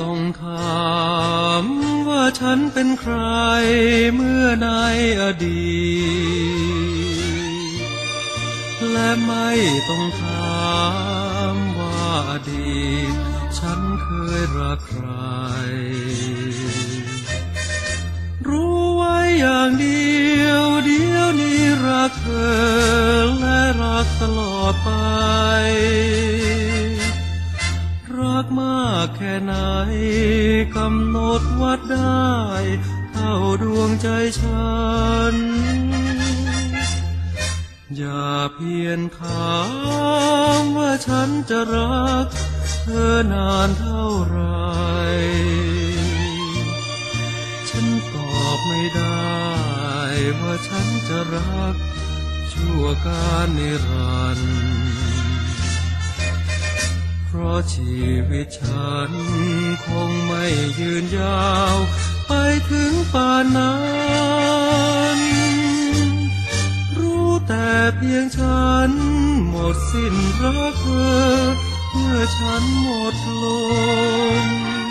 ต้องถามว่าฉันเป็นใครเมื่อในอดีต และไม่ต้องถามว่าอดีต ฉันเคยรักใคร รู้ไว้อย่างเดียวเดียวนี้รักเธอและรักตลอดไป รักมากแค่ไหนกำหนดวัดได้ เท่าดวงใจฉัน อย่าเพียงถามว่าฉันจะรัก เธอนานเท่าไหรฉันตอบไม่ได้ว่าฉันจะรัก ชั่วการนิรันดร์ เพราะชีวิตฉันคงไม่ยืนยาว ไปถึงป่านนั้นรู้แต่เพียงฉันหมดสิ้นรักเธอเมื่อฉันหมดลม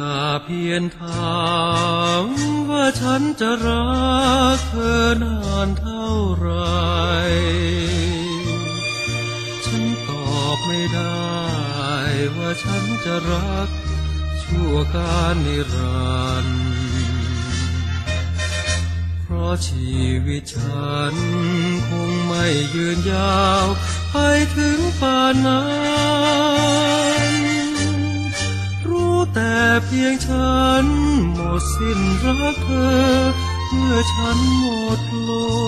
อย่าเพียงถามว่าฉันจะรักเธอนานเท่าไร ฉันตอบไม่ได้ว่าฉันจะรักชั่วการนิรันดร์เพราะชีวิตฉันคงไม่ยืนยาว ไปถึงป่านนั้น เพียงฉันหมดสิ้นรักเธอเมื่อฉันหมดลม